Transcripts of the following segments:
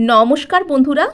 নমস্কার বন্ধুরা,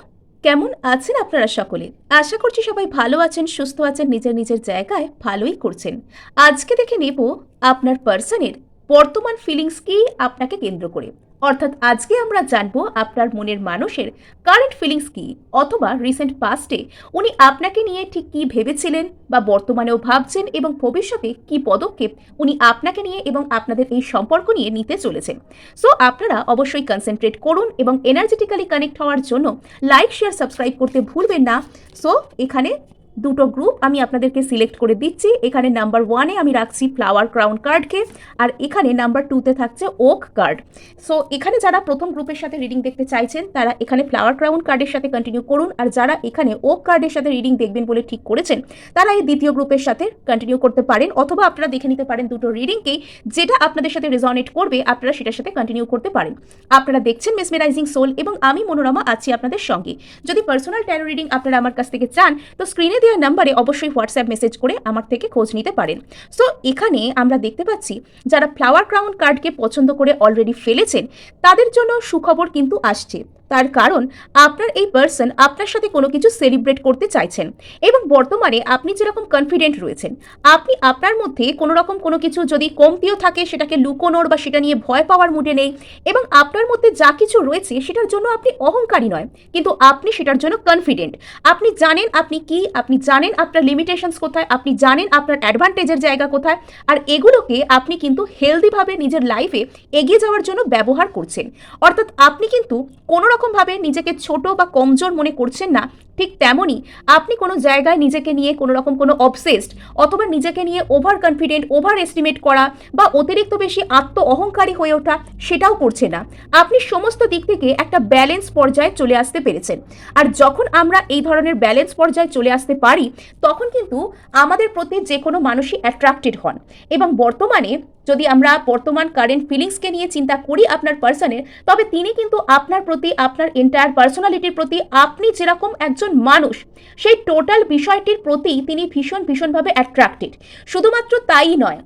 কেমন আছেন আপনারা সকলে? আশা করছি সবাই ভালো আছেন, সুস্থ আছেন, নিজের নিজের জায়গায় ভালোই করছেন। আজকে দেখে নেব আপনার পার্সনের বর্তমান ফিলিংস কি আপনাকে কেন্দ্র করে। অর্থাৎ আজকে আমরা জানব আপনার মনের মানুষের কারেন্ট ফিলিংস কি, অথবা রিসেন্ট পাস্টে উনি আপনাকে নিয়ে ঠিক কি ভেবেছিলেন বা বর্তমানেও ভাবছেন এবং ভবিষ্যতে কি পদক্ষেপ উনি আপনাকে নিয়ে এবং আপনাদের এই সম্পর্ক নিয়ে নিতে চলেছেন। সো আপনারা অবশ্যই কনসেন্ট্রেট করুন এবং এনার্জেটিক্যালি কানেক্ট হওয়ার জন্য লাইক শেয়ার সাবস্ক্রাইব করতে ভুলবেন না। সো এখানে দুটো গ্রুপ আমি আপনাদেরকে সিলেক্ট করে দিচ্ছি। এখানে নাম্বার ওয়ানে আমি রাখছি ফ্লাওয়ার ক্রাউন কার্ডকে আর এখানে নাম্বার টুতে থাকছে ওক কার্ড সো এখানে যারা প্রথম গ্রুপের সাথে রিডিং দেখতে চাইছেন, তারা এখানে ফ্লাওয়ার ক্রাউন কার্ডের সাথে কন্টিনিউ করুন, আর যারা এখানে ওক কার্ডের সাথে রিডিং দেখবেন বলে ঠিক করেছেন, তারা এই দ্বিতীয় গ্রুপের সাথে কন্টিনিউ করতে পারেন, অথবা আপনারা দেখে নিতে পারেন দুটো রিডিংকেই যেটা আপনাদের সাথে রেজনেট করবে, আপনারা সেটার সাথে কন্টিনিউ করতে পারেন। আপনারা দেখছেন মেসমেরাইজিং সোল এবং আমি মনোরমা আছি আপনাদের সঙ্গে। যদি পার্সোনাল ট্যারো রিডিং আপনারা আমার কাছ থেকে চান, তো স্ক্রিনে দেওয়া নাম্বারে অবশ্যই হোয়াটসঅ্যাপ মেসেজ করে আমার থেকে খোঁজ নিতে পারেন। সো এখানে আমরা দেখতে পাচ্ছি, যারা ফ্লাওয়ার ক্রাউন কার্ডকে পছন্দ করে অলরেডি ফেলেছেন, তাদের জন্য সুখবর কিন্তু আসছে। তার কারণ আপনার এই পার্সন আপনার সাথে কোনো কিছু সেলিব্রেট করতে চাইছেন। এবং বর্তমানে আপনি যেরকম কনফিডেন্ট রয়েছেন, আপনি আপনার মধ্যে কোনো রকম কোনো কিছু যদি কমতিও থাকে, সেটাকে লুকোনোর বা সেটা নিয়ে ভয় পাওয়ার মুডে নেই এবং আপনার মধ্যে যা কিছু রয়েছে, সেটার জন্য আপনি অহংকারী নয়, কিন্তু আপনি সেটার জন্য কনফিডেন্ট আপনি জানেন আপনি কি, আপনি জানেন আপনার লিমিটেশনস কোথায়, আপনি জানেন আপনার অ্যাডভান্টেজের জায়গা কোথায়, আর এগুলোকে আপনি কিন্তু হেলদিভাবে নিজের লাইফে এগিয়ে যাওয়ার জন্য ব্যবহার করছেন। অর্থাৎ আপনি কিন্তু কোনো রকমভাবে নিজেকে ছোট বা কমজোর মনে করছেন না ঠিক তেমনই আপনি কোনো জায়গায় নিজেকে নিয়ে কোনো রকম কোনো অবসেসড অথবা নিজেকে নিয়ে ওভার কনফিডেন্ট ওভার এস্টিমেট করা বা অতিরিক্ত বেশি আত্ম অহংকারী হয়ে ওঠা সেটাও করছে না। আপনি সমস্ত দিক থেকে একটা ব্যালেন্স পর্যায়ে চলে আসতে পেরেছেন। আর যখন আমরা এই ধরনের ব্যালেন্স পর্যায়ে চলে আসতে পারি, তখন কিন্তু আমাদের প্রতি যে কোনো মানুষই অ্যাট্রাক্টেড হন। এবং বর্তমানে যদি আমরা বর্তমান কারেন্ট ফিলিংসকে নিয়ে চিন্তা করি আপনার পার্সনের তবে তিনি কিন্তু আপনার প্রতি, আপনার এন্টায়ার পার্সোনালিটির প্রতি আপনি যেরকম একজন মানুষ। সেই টোটাল বিষয়টির প্রতি তিনি ভীষণ ভীষণভাবে অ্যাট্রাক্টেড শুধুমাত্র তাই নয়,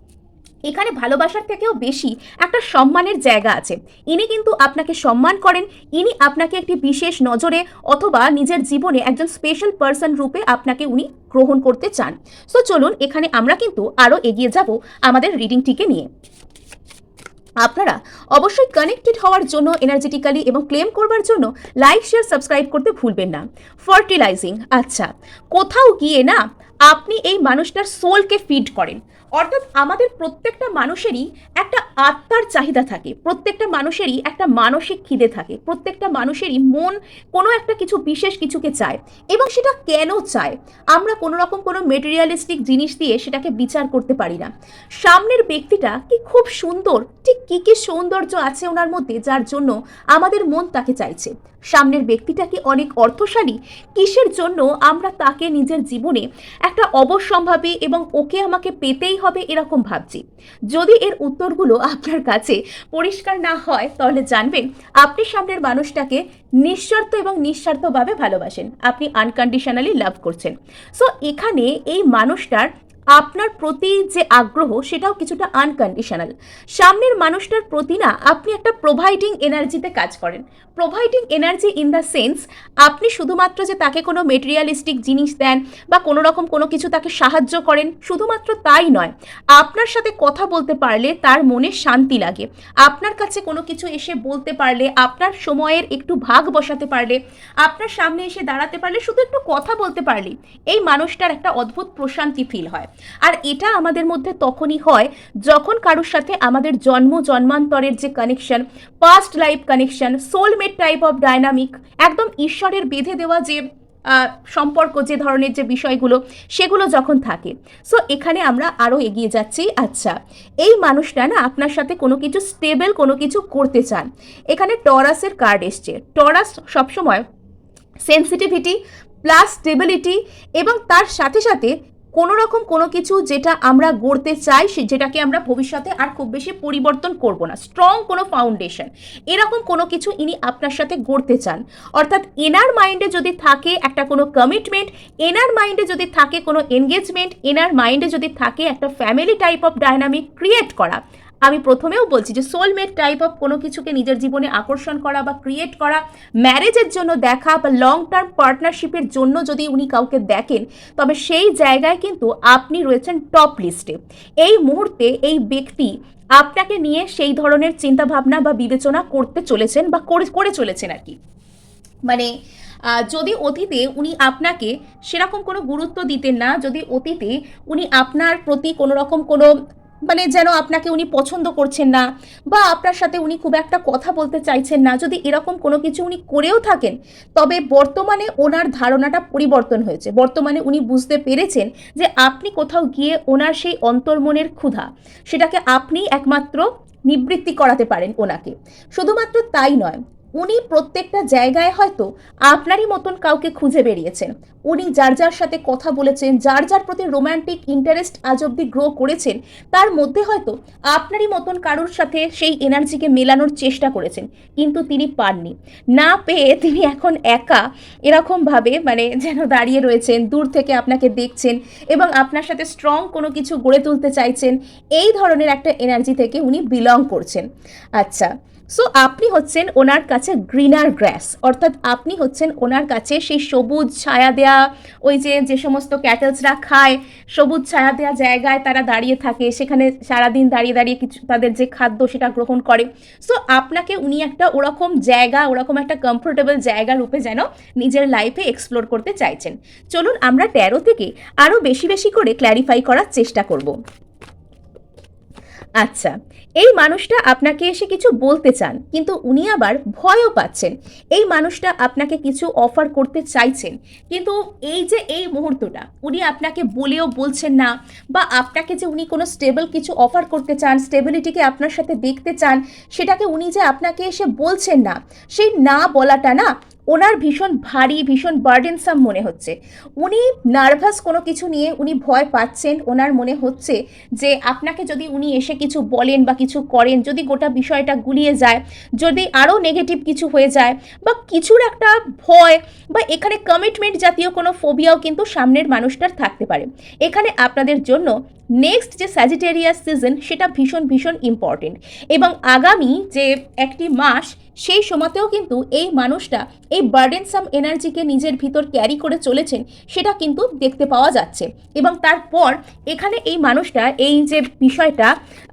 এখানে ভালোবাসার থেকেও বেশি একটা সম্মানের জায়গা আছে। ইনি কিন্তু আপনাকে সম্মান করেন, ইনি আপনাকে একটি বিশেষ নজরে অথবা নিজের জীবনে একজন স্পেশাল পার্সন রূপে আপনাকে উনি গ্রহণ করতে চান। সো চলুন, এখানে আমরা কিন্তু আরও এগিয়ে যাব আমাদের রিডিংটিকে নিয়ে। আপনারা অবশ্যই কানেক্টেড হওয়ার জন্য এনার্জেটিক্যালি এবং ক্লেম করবার জন্য লাইক শেয়ার সাবস্ক্রাইব করতে ভুলবেন না। ফার্টিলাইজিং আচ্ছা কোথাও গিয়ে না আপনি এই মানুষটার সোলকে ফিড করেন। অর্থাৎ আমাদের প্রত্যেকটা মানুষেরই একটা আত্মার চাহিদা থাকে, প্রত্যেকটা মানুষেরই একটা মানসিক খিদে থাকে, প্রত্যেকটা মানুষেরই মন কোনো একটা কিছু বিশেষ কিছুকে চায় এবং সেটা কেন চায়? আমরা কোনো রকম কোনো মেটেরিয়ালিস্টিক জিনিস দিয়ে সেটাকে বিচার করতে পারি না। সামনের ব্যক্তিটা কি খুব সুন্দর, ঠিক কী কী সৌন্দর্য আছে ওনার মধ্যে যার জন্য আমাদের মন তাকে চাইছে। সামনের ব্যক্তিটা কি অনেক অর্থশালী। কিসের জন্য আমরা তাকে নিজের জীবনে একটা অবশ্যম্ভাবী এবং ওকে আমাকে পেতেই হবে এরকম ভাবছি? যদি এর উত্তরগুলো আপনার কাছে পরিষ্কার না হয়, তাহলে জানবেন আপনি সামনের মানুষটাকে নিঃস্বার্থ এবং নিঃস্বার্থভাবে ভালোবাসেন। আপনি আনকন্ডিশনালি লাভ করছেন। সো এখানে এই মানুষটার আপনার প্রতি যে আগ্রহ, সেটাও কিছুটা আনকন্ডিশনাল সামনের মানুষটার প্রতি না, আপনি একটা প্রোভাইডিং এনার্জিতে কাজ করেন। Providing energy in the sense আপনি শুধুমাত্র যে তাকে কোনো মেটেরিয়ালিস্টিক জিনিস দেন বা কোনো রকম কোনো কিছু তাকে সাহায্য করেন, শুধুমাত্র তাই নয়। আপনার সাথে কথা বলতে পারলে তার মনে শান্তি লাগে। আপনার কাছে কোনো কিছু এসে বলতে পারলে, আপনার সময়ের একটু ভাগ বসাতে পারলে, আপনার সামনে এসে দাঁড়াতে পারলে শুধু একটু কথা বলতে পারলে এই মানুষটার একটা অদ্ভুত প্রশান্তি ফিল হয়। আর এটা আমাদের মধ্যে তখনই হয় যখন কারোর সাথে আমাদের জন্ম, জন্মান্তরের যে connection past life connection soulmate type of dynamic একদম ঈশ্বরের বেঁধে দেওয়া যে সম্পর্ক যে ধরনের যে বিষয়গুলো, সেগুলো যখন থাকে। সো এখানে আমরা আরও এগিয়ে যাচ্ছি। আচ্ছা এই মানুষটা না আপনার সাথে কোনো কিছু স্টেবল কোনো কিছু করতে চান। এখানে টরাসের কার্ড এসছে। টরাস সবসময় সেন্সিটিভিটি প্লাস স্টেবিলিটি এবং তার সাথে সাথে কোনো রকম কোনো কিছু যেটা আমরা গড়তে চাই, সে যেটাকে আমরা ভবিষ্যতে আর খুব বেশি পরিবর্তন করব না। স্ট্রং কোনো ফাউন্ডেশন এরকম কোনো কিছু ইনি আপনার সাথে গড়তে চান। অর্থাৎ এনার মাইন্ডে যদি থাকে একটা কোনো কমিটমেন্ট এনার মাইন্ডে যদি থাকে কোনো এনগেজমেন্ট এনার মাইন্ডে যদি থাকে একটা family type of dynamic create করা আমি প্রথমেও বলছি যে সোলমেট টাইপ অফ কোনো কিছুকে নিজের জীবনে আকর্ষণ করা বা ক্রিয়েট করা ম্যারেজের জন্য দেখা বা লং টার্ম পার্টনারশিপের জন্য যদি উনি কাউকে দেখেন, তবে সেই জায়গায় কিন্তু আপনি রয়েছেন টপ লিস্টে এই মুহূর্তে এই ব্যক্তি আপনাকে নিয়ে সেই ধরনের চিন্তাভাবনা বা বিবেচনা করতে চলেছেন বা করে চলেছেন আর কি। মানে যদি অতীতে উনি আপনাকে সেরকম কোনো গুরুত্ব দিতেন না, যদি অতীতে উনি আপনার প্রতি কোনো রকম কোনো মানে যেন আপনাকে উনি পছন্দ করছেন না বা আপনার সাথে উনি খুব একটা কথা বলতে চাইছেন না। যদি এরকম কোনো কিছু উনি করেও থাকেন, তবে বর্তমানে ওনার ধারণাটা পরিবর্তন হয়েছে। বর্তমানে উনি বুঝতে পেরেছেন যে আপনি কোথাও গিয়ে ওনার সেই অন্তর্মনের ক্ষুধা, সেটাকে আপনি একমাত্র নিবৃত্তি করাতে পারেন ওনাকে। শুধুমাত্র তাই নয় উনি প্রত্যেকটা জায়গায় হয়তো আপনারই মতন কাউকে খুঁজে বেরিয়েছেন। উনি যার যার সাথে কথা বলেছেন, যার যার প্রতি রোম্যান্টিক ইন্টারেস্ট আজ অব্দি গ্রো করেছেন, তার মধ্যে হয়তো আপনারই মতন কারোর সাথে সেই এনার্জিকে মেলানোর চেষ্টা করেছেন, কিন্তু তিনি পাননি। না পেয়ে তিনি এখন একা এরকমভাবে মানে যেন দাঁড়িয়ে রয়েছেন, দূর থেকে আপনাকে দেখছেন এবং আপনার সাথে স্ট্রং কোনো কিছু গড়ে তুলতে চাইছেন, এই ধরনের একটা এনার্জি থেকে উনি বিলং করছেন। আচ্ছা সো আপনি হচ্ছেন ওনার কাছে গ্রিনার গ্রাস অর্থাৎ আপনি হচ্ছেন ওনার কাছে সেই সবুজ ছায়া দেয়া, ওই যে যে সমস্ত ক্যাটেলসরা খায়, সবুজ ছায়া দেওয়া জায়গায় তারা দাঁড়িয়ে থাকে, সেখানে সারাদিন দাঁড়িয়ে দাঁড়িয়ে কিছু তাদের যে খাদ্য সেটা গ্রহণ করে। সো আপনাকে উনি একটা ওরকম জায়গা, ওরকম একটা কমফোর্টেবল জায়গা রূপে যেন নিজের লাইফে এক্সপ্লোর করতে চাইছেন। চলুন আমরা ট্যারো থেকে আরও বেশি বেশি করে ক্ল্যারিফাই করার চেষ্টা করব। আচ্ছা এই মানুষটা আপনাকে এসে কিছু বলতে চান, কিন্তু উনি আবার ভয়ও পাচ্ছেন। এই মানুষটা আপনাকে কিছু অফার করতে চাইছেন, কিন্তু এই যে এই মুহূর্তটা, উনি আপনাকে বলেও বলছেন না, বা আপনাকে যে উনি কোনো স্টেবল কিছু অফার করতে চান স্টেবিলিটিকে আপনার সাথে দেখতে চান, সেটাকে উনি যে আপনাকে এসে বলছেন না, সেই না বলাটা না ওনার ভীষণ ভারী, ভীষণ বার্ডেনসাম মনে হচ্ছে। উনি নার্ভাস কোনো কিছু নিয়ে উনি ভয় পাচ্ছেন। ওনার মনে হচ্ছে যে আপনাকে যদি উনি এসে কিছু বলেন বা কিছু করেন, যদি গোটা বিষয়টা গুলিয়ে যায়, যদি আরও নেগেটিভ কিছু হয়ে যায় বা কিছুর একটা ভয় বা এখানে কমিটমেন্ট জাতীয় কোনো ফোবিয়াও কিন্তু সামনের মানুষটার থাকতে পারে। এখানে আপনাদের জন্য নেক্সট যে স্যাজিটেরিয়াস সিজন সেটা ভীষণ ভীষণ ইম্পর্টেন্ট এবং আগামী যে একটি মাস সেই সময়তেও কিন্তু এই মানুষটা এই বার্ডেনসাম এনার্জিকে নিজের ভিতর ক্যারি করে চলেছেন, সেটা কিন্তু দেখতে পাওয়া যাচ্ছে। এবং তারপর এখানে এই মানুষটা, এই যে বিষয়টা,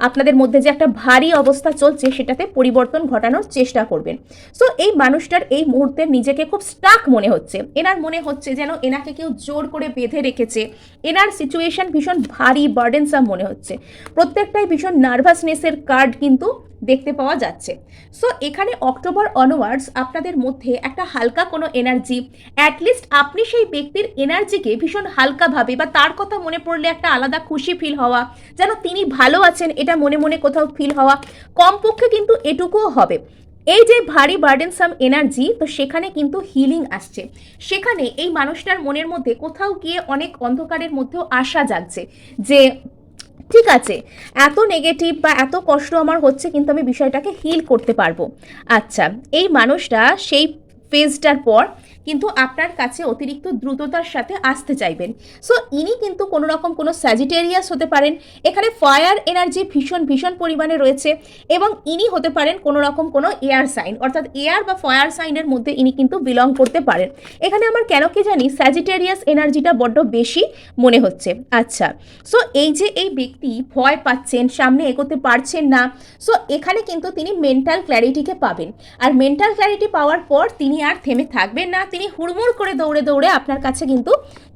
আপনাদের মধ্যে যে একটা ভারী অবস্থা চলছে, সেটাতে পরিবর্তন ঘটানোর চেষ্টা করবেন। সো এই মানুষটার এই মুহূর্তে নিজেকে খুব স্টাক মনে হচ্ছে। এনার মনে হচ্ছে যেন এনাকে কেউ জোর করে বেঁধে রেখেছে। এনার সিচুয়েশন ভীষণ ভারী বার্ডেনসাম মনে হচ্ছে। প্রত্যেকটাই ভীষণ নার্ভাসনেসের কার্ড কিন্তু দেখতে পাওয়া যাচ্ছে। সো এখানে অক্টোবর অনওয়ার্ডস আপনাদের মধ্যে একটা হালকা কোনো এনার্জি অ্যাটলিস্ট আপনি সেই ব্যক্তির এনার্জিকে ভীষণ হালকাভাবে বা তার কথা মনে পড়লে একটা আলাদা খুশি ফিল হওয়া, যেন তিনি ভালো আছেন এটা মনে মনে কোথাও ফিল হওয়া, কমপক্ষে কিন্তু এটুকুও হবে। এই যে ভারী বার্ডেনসাম এনার্জি তো সেখানে কিন্তু হিলিং আসছে। সেখানে এই মানুষটার মনের মধ্যে কোথাও গিয়ে অনেক অন্ধকারের মধ্যেও আশা জাগছে যে ঠিক আছে, এত নেগেটিভ বা এত কষ্ট আমার হচ্ছে কিন্তু আমি বিষয়টাকে হিল করতে পারব। আচ্ছা এই মানুষটা সেই ফেজটার পর কিন্তু আপনার কাছে অতিরিক্ত দ্রুততার সাথে আসতে চাইবেন। সো ইনি কিন্তু কোনো রকম কোনো স্যাজিটেরিয়াস হতে পারেন, এখানে ফায়ার এনার্জি ভীষণ ভীষণ পরিমাণে রয়েছে এবং ইনি হতে পারেন কোনো রকম কোনো এয়ার সাইন অর্থাৎ এয়ার বা ফায়ার সাইনের মধ্যে ইনি কিন্তু বিলং করতে পারেন। এখানে আমার কেন কি জানি স্যাজিটেরিয়াস এনার্জিটা বড্ড বেশি মনে হচ্ছে। আচ্ছা সো এই যে এই ব্যক্তি ভয় পাচ্ছেন, সামনে এগোতে পারছেন না সো এখানে কিন্তু তিনি মেন্টাল ক্ল্যারিটিকে পাবেন। আর মেন্টাল ক্ল্যারিটি পাওয়ার পর তিনি আর থেমে থাকবেন না তিনি হুড়মুড় করে দৌড়ে দৌড়ে আপনার কাছে কিন্তু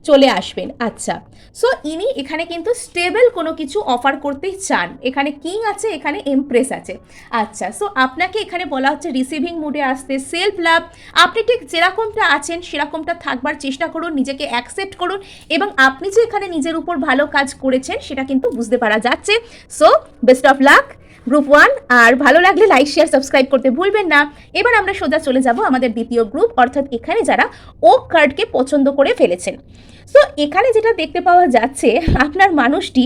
চলে আসবেন। আচ্ছা সো ইনি এখানে কিন্তু স্টেবল কোনো কিছু অফার করতেই চান। এখানে কিং আছে, এখানে এমপ্রেস আছে। আচ্ছা সো আপনাকে এখানে বলা হচ্ছে রিসিভিং মুডে আসতে সেলফ লাভ আপনি ঠিক যেরকমটা আছেন, সেরকমটা থাকবার চেষ্টা করুন, নিজেকে অ্যাকসেপ্ট করুন এবং আপনি যে এখানে নিজের উপর ভালো কাজ করেছেন, সেটা কিন্তু বুঝতে পারা যাচ্ছে। So best of luck group one. আর ভালো লাগলে লাইক, শেয়ার, সাবস্ক্রাইব করতে ভুলবেন না। এবার আমরা সোজা চলে যাব আমাদের দ্বিতীয় গ্রুপ, অর্থাৎ এখানে যারা ওক কার্ডকে পছন্দ করে ফেলেছেন। সো এখানে যেটা দেখতে পাওয়া যাচ্ছে, আপনার মানুষটি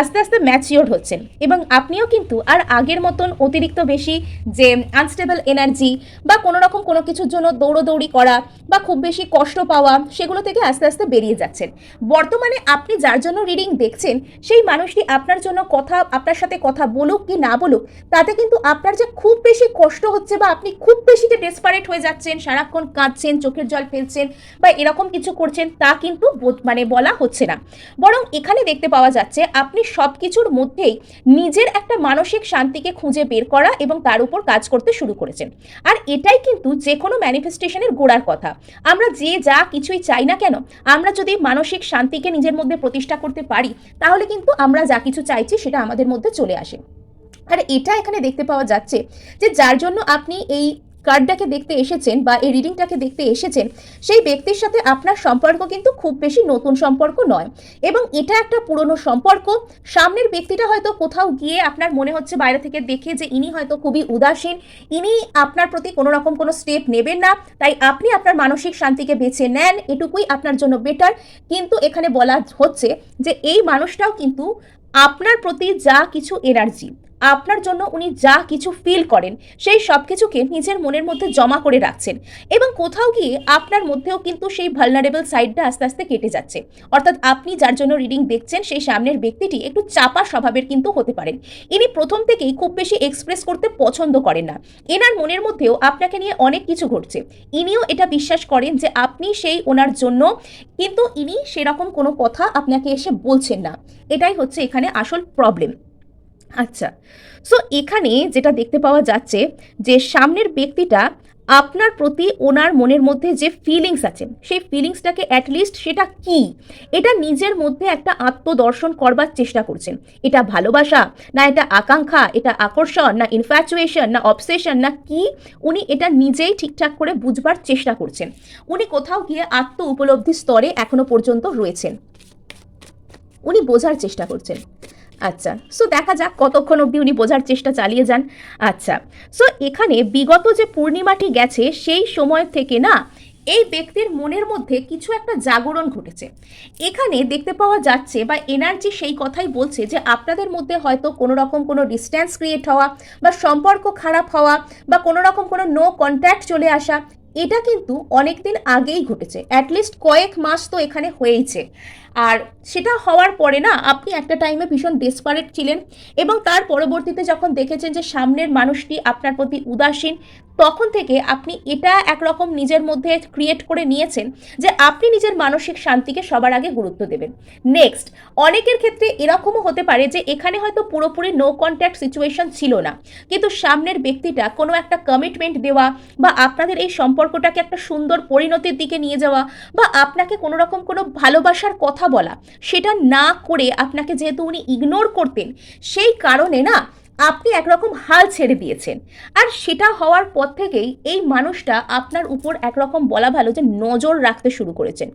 আস্তে আস্তে ম্যাচিওর হচ্ছেন এবং আপনিও কিন্তু আর আগের মতন অতিরিক্ত বেশি যে আনস্টেবল এনার্জি বা কোনো রকম কোনো কিছুর জন্য দৌড়োদৌড়ি করা বা খুব বেশি কষ্ট পাওয়া, সেগুলো থেকে আস্তে আস্তে বেরিয়ে যাচ্ছেন। বর্তমানে আপনি যার জন্য রিডিং দেখছেন, সেই মানুষটি আপনার জন্য কথা, আপনার সাথে কথা বলুক কি না বলুক, তাতে কিন্তু আপনার যে খুব বেশি কষ্ট হচ্ছে বা আপনি খুব বেশি যে ডেসপারেট হয়ে যাচ্ছেন, সারাক্ষণ কাঁদছেন, চোখের জল ফেলছেন বা এরকম কিছু করছেন, তা কিন্তু মানে বলা হচ্ছে না। বরং এখানে দেখতে পাওয়া যাচ্ছে, আপনি সব কিছুর মধ্যেই নিজের একটা মানসিক শান্তিকে খুঁজে বের করা এবং তার উপর কাজ করতে শুরু করেছেন। আর এটাই কিন্তু যে কোনো ম্যানিফেস্টেশনের গোড়ার কথা। আমরা যে যা কিছুই চাই না কেন, আমরা যদি মানসিক শান্তিকে নিজের মধ্যে প্রতিষ্ঠা করতে পারি, তাহলে কিন্তু আমরা যা কিছু চাইছি সেটা আমাদের মধ্যে চলে আসে। আর এটা এখানে দেখতে পাওয়া যাচ্ছে যে যার জন্য আপনি এই কার্ডটাকে দেখতে এসেছেন বা এই রিডিংটাকে দেখতে এসেছেন, সেই ব্যক্তির সাথে আপনার সম্পর্ক কিন্তু খুব বেশি নতুন সম্পর্ক নয়। এবং এটা একটা পুরনো সম্পর্ক। সামনের ব্যক্তিটা হয়তো কোথাও গিয়ে আপনার মনে হচ্ছে বাইরে থেকে দেখে যে ইনি হয়তো খুবই উদাসীন, ইনি আপনার প্রতি কোনো রকম কোনো স্টেপ নেবেন না, তাই আপনি আপনার মানসিক শান্তিকে বেছে নেন, এটুকুই আপনার জন্য বেটার কিন্তু এখানে বলা হচ্ছে যে এই মানুষটাও কিন্তু আপনার প্রতি যা কিছু এনার্জি আপনার জন্য উনি যা কিছু ফিল করেন, সেই সব কিছুকে নিজের মনের মধ্যে জমা করে রাখছেন। এবং কোথাও গিয়ে আপনার মধ্যেও কিন্তু সেই ভালনারেবল সাইডটা আস্তে আস্তে কেটে যাচ্ছে। অর্থাৎ আপনি যার জন্য রিডিং দেখছেন, সেই সামনের ব্যক্তিটি একটু চাপা স্বভাবের কিন্তু হতে পারেন। ইনি প্রথম থেকেই খুব বেশি এক্সপ্রেস করতে পছন্দ করেন না। এনার মনের মধ্যেও আপনাকে নিয়ে অনেক কিছু ঘটছে। ইনিও এটা বিশ্বাস করেন যে আপনি সেই ওনার জন্য, কিন্তু ইনি সেরকম কোনো কথা আপনাকে এসে বলছেন না। এটাই হচ্ছে এখানে আসল প্রবলেম আচ্ছা সো এখানে যেটা দেখতে পাওয়া যাচ্ছে যে সামনের ব্যক্তিটা আপনার প্রতি ওনার মনের মধ্যে যে ফিলিংস আছে, সেই ফিলিংসটাকে অ্যাটলিস্ট সেটা কি? এটা নিজের মধ্যে একটা আত্মদর্শন করবার চেষ্টা করছেন। এটা ভালোবাসা, না এটা আকাঙ্ক্ষা, এটা আকর্ষণ, না ইনফ্যাচুয়েশন না অবসেশন না কি? উনি এটা নিজেই ঠিকঠাক করে বুঝবার চেষ্টা করছেন। উনি কোথাও গিয়ে আত্ম উপলব্ধি স্তরে এখনও পর্যন্ত রয়েছেন। উনি বোঝার চেষ্টা করছেন। আচ্ছা সো দেখা যাক কতক্ষণ অবধি উনি বোঝার চেষ্টা চালিয়ে যান। আচ্ছা সো এখানে বিগত যে পূর্ণিমাটি গেছে, সেই সময় থেকে না এই ব্যক্তির মনের মধ্যে কিছু একটা জাগরণ ঘটেছে। এখানে দেখতে পাওয়া যাচ্ছে বা এনার্জি সেই কথাই বলছে যে আপনাদের মধ্যে হয়তো কোনো রকম কোনো ডিস্ট্যান্স ক্রিয়েট হওয়া বা সম্পর্ক খারাপ হওয়া বা কোনো রকম কোনো নো কন্ট্যাক্ট চলে আসা এটা কিন্তু অনেক দিন আগেই ঘটেছে অ্যাটলিস্ট কয়েক মাস তো এখানে হয়েইছে। আর সেটা হওয়ার পরে না, আপনি একটা টাইমে ভীষণ ডেসপারেট ছিলেন এবং তার পরবর্তীতে যখন দেখেছেন যে সামনের মানুষটি আপনার প্রতি উদাসীন তখন থেকে আপনি এটা একরকম নিজের মধ্যে ক্রিয়েট করে নিয়েছেন যে আপনি নিজের মানসিক শান্তিকে সবার আগে গুরুত্ব দেবেন। নেক্সট অনেকের ক্ষেত্রে এরকমও হতে পারে যে এখানে হয়তো পুরোপুরি নো কন্ট্যাক্ট সিচুয়েশন ছিল না। কিন্তু সামনের ব্যক্তিটা কোনো একটা কমিটমেন্ট দেওয়া বা আপনাদের এই সম্পর্কটাকে একটা সুন্দর পরিণতির দিকে নিয়ে যাওয়া বা আপনাকে কোনো রকম কোনো ভালোবাসার কথা বলা, সেটা না করে আপনাকে যেহেতু উনি ইগনোর করতেন, সেই কারণে না আপনি একরকম হাল ছেড়ে দিয়েছেন। আর সেটা হওয়ার পর থেকেই এই মানুষটা আপনার উপর একরকম বলা ভালো যে নজর রাখতে শুরু করেছেন।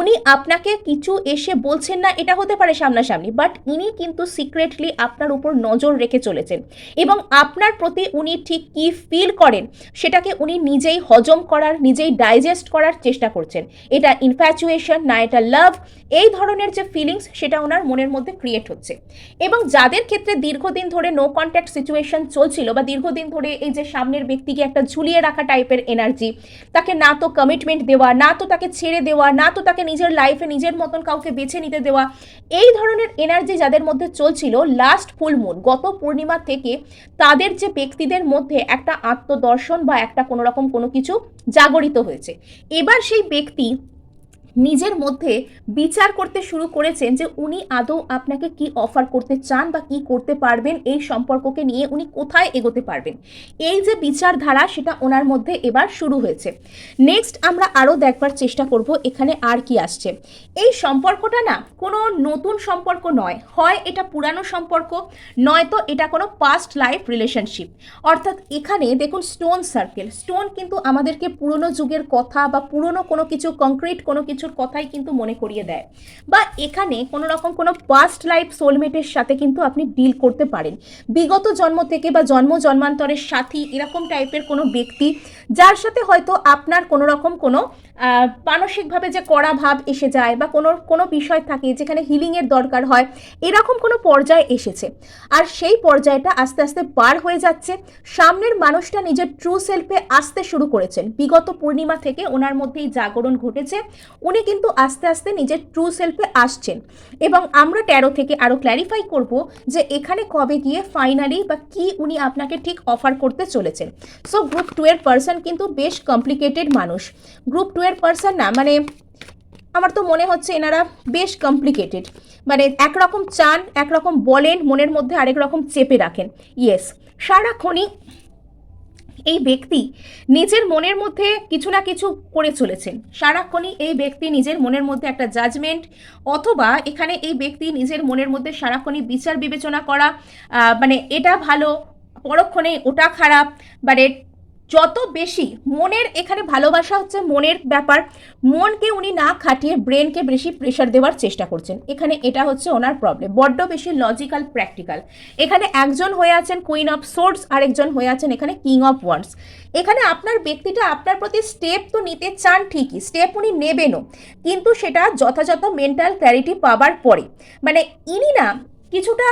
উনি আপনাকে কিছু এসে বলছেন না, এটা হতে পারে সামনাসামনি বাট ইনি কিন্তু সিক্রেটলি আপনার উপর নজর রেখে চলেছেন। এবং আপনার প্রতি উনি ঠিক কি ফিল করেন, সেটাকে উনি নিজেই হজম করার, নিজেই ডাইজেস্ট করার চেষ্টা করছেন। এটা ইনফ্যাচুয়েশন না এটা লাভ এই ধরনের যে ফিলিংস সেটা ওনার মনের মধ্যে ক্রিয়েট হচ্ছে। এবং যাদের ক্ষেত্রে দীর্ঘদিন ধরে নো কন্ট্যাক্ট সিচুয়েশন চলছিল বা দীর্ঘদিন ধরে এই যে সামনের ব্যক্তিকে একটা ঝুলিয়ে রাখা টাইপের এনার্জি তাকে না তো কমিটমেন্ট দেওয়া, না তো তাকে ছেড়ে দেওয়া, না তো তাকে নিজের লাইফে নিজের মতন কাউকে বেছে নিতে দেওয়া, এই ধরনের এনার্জি যাদের মধ্যে চলছিল লাস্ট ফুল মুন গত পূর্ণিমা থেকে তাদের যে ব্যক্তিদের মধ্যে একটা আত্মদর্শন বা একটা কোনোরকম কোনো কিছু জাগরিত হয়েছে। এবার সেই ব্যক্তি নিজের মধ্যে বিচার করতে শুরু করেছেন যে উনি আদৌ আপনাকে কি অফার করতে চান বা কি করতে পারবেন এই সম্পর্ককে নিয়ে উনি কোথায় এগোতে পারবেন। এই যে বিচারধারা সেটা ওনার মধ্যে এবার শুরু হয়েছে। নেক্সট আমরা আরও দেখবার চেষ্টা করব এখানে আর কি আসছে। এই সম্পর্কটা না কোনো নতুন সম্পর্ক নয়, হয় এটা পুরানো সম্পর্ক, নয়তো এটা কোনো পাস্ট লাইফ রিলেশনশিপ অর্থাৎ এখানে দেখুন স্টোন সার্কেল স্টোন কিন্তু আমাদেরকে পুরনো যুগের কথা বা পুরনো কোনো কিছু কংক্রিট কোনো কিছু কিছুর কথাই কিন্তু মনে করিয়ে দেয়। বা এখানে কোনো রকম কোনো পাস্ট লাইফ সোলমেটের সাথে কিন্তু আপনি ডিল করতে পারেন। বিগত জন্ম থেকে বা জন্ম জন্মান্তরের সাথী এরকম টাইপের কোনো ব্যক্তি যার সাথে হয়তো আপনার কোনো রকম কোনো মানসিকভাবে যে কড়া ভাব এসে যায় বা কোনো কোনো বিষয় থাকে যেখানে হিলিংয়ের দরকার হয়, এরকম কোনো পর্যায়ে এসেছে। আর সেই পর্যায়টা আস্তে আস্তে পার হয়ে যাচ্ছে। সামনের মানুষটা নিজের ট্রু সেলফে আসতে শুরু করেছেন। বিগত পূর্ণিমা থেকে ওনার মধ্যে এই জাগরণ ঘটেছে। উনি কিন্তু আস্তে আস্তে নিজের ট্রু সেলফে আসছেন। এবং আমরা ট্যারো থেকে আরও ক্ল্যারিফাই করব যে এখানে কবে গিয়ে ফাইনালি বা কি উনি আপনাকে ঠিক অফার করতে চলেছেন। সো গ্রুপ টু এর পার্সন কিন্তু বেশ কমপ্লিকেটেড মানুষ। গ্রুপ টু এর পার্সন না মানে আমার তো মনে হচ্ছে এনারা বেশ কমপ্লিকেটেড মানে একরকম চান, একরকম বলেন, মনের মধ্যে আরেক রকম চেপে রাখেন। ইয়েস সারাক্ষণই এই ব্যক্তি নিজের মনের মধ্যে কিছু না কিছু করে চলেছেন। সারাক্ষণই এই ব্যক্তি নিজের মনের মধ্যে একটা জাজমেন্ট অথবা এখানে এই ব্যক্তি নিজের মনের মধ্যে সারাক্ষণই বিচার বিবেচনা করা মানে এটা ভালো, পরক্ষণে ওটা খারাপ মানে যত বেশি মনের, এখানে ভালোবাসা হচ্ছে মনের ব্যাপার, মনকে উনি না খাটিয়ে ব্রেনকে বেশি প্রেশার দেওয়ার চেষ্টা করছেন। এখানে এটা হচ্ছে ওনার প্রবলেম বড্ড বেশি লজিক্যাল প্র্যাকটিক্যাল এখানে একজন হয়ে আছেন কুইন অফ সোর্স আরেকজন হয়ে আছেন এখানে কিং অফ ওয়ান্ডস এখানে আপনার ব্যক্তিটা, আপনার প্রতি স্টেপ তো নিতে চান ঠিকই স্টেপ উনি নেবেনও, কিন্তু সেটা যথাযথ মেন্টাল ক্ল্যারিটি পাবার পরে। মানে ইনি না কিছুটা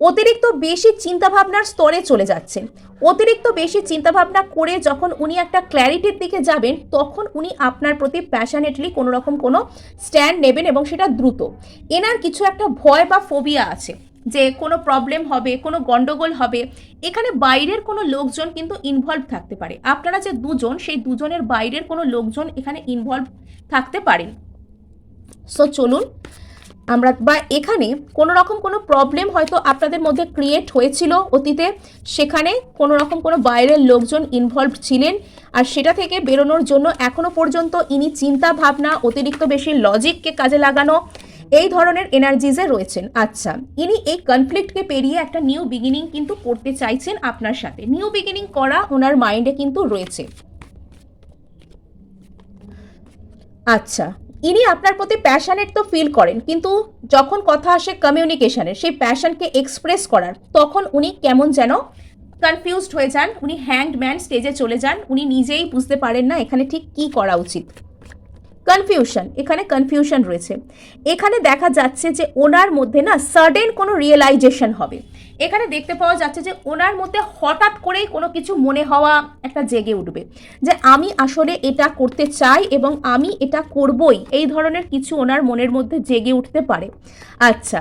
অতিরিক্ত বেশি চিন্তাভাবনার স্তরে চলে যাচ্ছেন অতিরিক্ত বেশি চিন্তাভাবনা করে যখন উনি একটা ক্ল্যারিটির দিকে যাবেন, তখন উনি আপনার প্রতি প্যাশানেটলি কোনো রকম কোনো স্ট্যান্ড নেবেন এবং সেটা দ্রুত। এনার কিছু একটা ভয় বা ফোবিয়া আছে যে কোনো প্রবলেম হবে, কোনো গন্ডগোল হবে। এখানে বাইরের কোনো লোকজন কিন্তু ইনভলভ থাকতে পারে। আপনারা যে দুজন, সেই দুজনের বাইরের কোনো লোকজন এখানে ইনভলভ থাকতে পারেন। সো চলুন আমরা বা এখানে কোনো রকম কোনো প্রবলেম হয়তো আপনাদের মধ্যে ক্রিয়েট হয়েছিল অতীতে। সেখানে কোনো রকম কোনো বাইরের লোকজন ইনভলভ ছিলেন আর সেটা থেকে বেরোনোর জন্য এখনও পর্যন্ত ইনি চিন্তা ভাবনা, অতিরিক্ত বেশি লজিককে কাজে লাগানো, এই ধরনের এনার্জিজে রয়েছেন। আচ্ছা ইনি এই কনফ্লিক্টকে পেরিয়ে একটা নিউ বিগিনিং কিন্তু করতে চাইছেন আপনার সাথে। নিউ বিগিনিং করা ওনার মাইন্ডে কিন্তু রয়েছে। আচ্ছা ইনি আপনার প্রতি প্যাশনেট তো ফিল করেন, কিন্তু যখন কথা আসে কমিউনিকেশনের সেই প্যাশনকে এক্সপ্রেস করার, তখন উনি কেমন যেন কনফিউজড হয়ে যান, উনি হ্যাংড ম্যান স্টেজে চলে যান, উনি নিজেই বুঝতে পারেন না এখানে ঠিক কি করা উচিত। কনফিউশন এখানে কনফিউশন রয়েছে। এখানে দেখা যাচ্ছে যে ওনার মধ্যে না সাডেন কোনো রিয়েলাইজেশন হবে। এখানে দেখতে পাওয়া যাচ্ছে যে ওনার মধ্যে হঠাৎ করেই কোনো কিছু মনে হওয়া একটা জেগে উঠবে যে আমি আসলে এটা করতে চাই এবং আমি এটা করবই। এই ধরনের কিছু ওনার মনের মধ্যে জেগে উঠতে পারে। আচ্ছা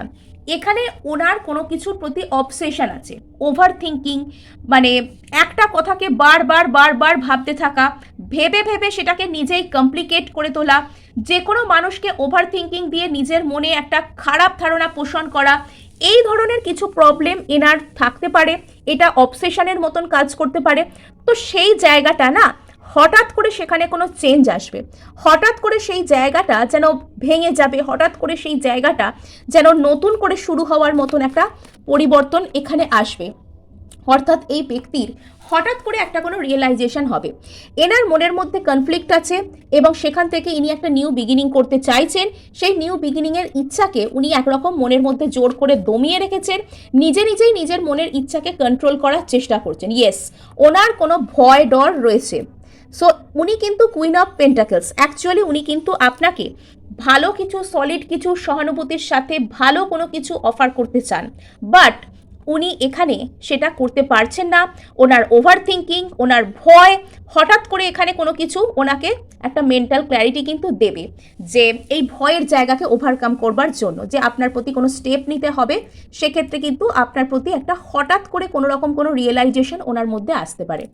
এখানে ওনার কোনো কিছুর প্রতি অবসেশন আছে। ওভার থিঙ্কিং মানে একটা কথাকে বারবার বারবার ভাবতে থাকা, ভেবে ভেবে সেটাকে নিজেই কমপ্লিকেট করে তোলা, যে কোনো মানুষকে ওভার থিঙ্কিং দিয়ে নিজের মনে একটা খারাপ ধারণা পোষণ করা, এই ধরনের কিছু প্রবলেম এনার থাকতে পারে, এটা অবসেশনের মতন কাজ করতে পারে। তো সেই জায়গাটা না হঠাৎ করে সেখানে কোনো চেঞ্জ আসবে। হঠাৎ করে সেই জায়গাটা যেন ভেঙে যাবে। হঠাৎ করে সেই জায়গাটা যেন নতুন করে শুরু হওয়ার মতন একটা পরিবর্তন এখানে আসবে। অর্থাৎ এই ব্যক্তির হঠাৎ করে একটা কোনো রিয়েলাইজেশন হবে। এনার মনের মধ্যে কনফ্লিক্ট আছে এবং সেখান থেকে ইনি একটা নিউ বিগিনিং করতে চাইছেন। সেই নিউ বিগিনিংয়ের ইচ্ছাকে উনি একরকম মনের মধ্যে জোর করে দমিয়ে রেখেছেন। নিজে নিজেই নিজের মনের ইচ্ছাকে কন্ট্রোল করার চেষ্টা করছেন। ইয়েস ওনার কোনো ভয় ডর রয়েছে। সো উনি কিন্তু কুইন অফ পেন্টাকেলস অ্যাকচুয়ালি উনি কিন্তু আপনাকে ভালো কিছু সলিড কিছু, সহানুভূতির সাথে ভালো কোনো কিছু অফার করতে চান। বাট উনি এখানে সেটা করতে পারছেন না। ওনার ওভার থিঙ্কিং ওনার ভয়, হঠাৎ করে এখানে কোনো কিছু ওনাকে একটা মেন্টাল ক্ল্যারিটি কিন্তু দেবে যে এই ভয়ের জায়গাকে ওভারকাম করবার জন্য, যে আপনার প্রতি কোনো স্টেপ নিতে হবে। সেক্ষেত্রে কিন্তু আপনার প্রতি একটা হঠাৎ করে কোনো রকম কোনো রিয়েলাইজেশন ওনার মধ্যে আসতে পারে।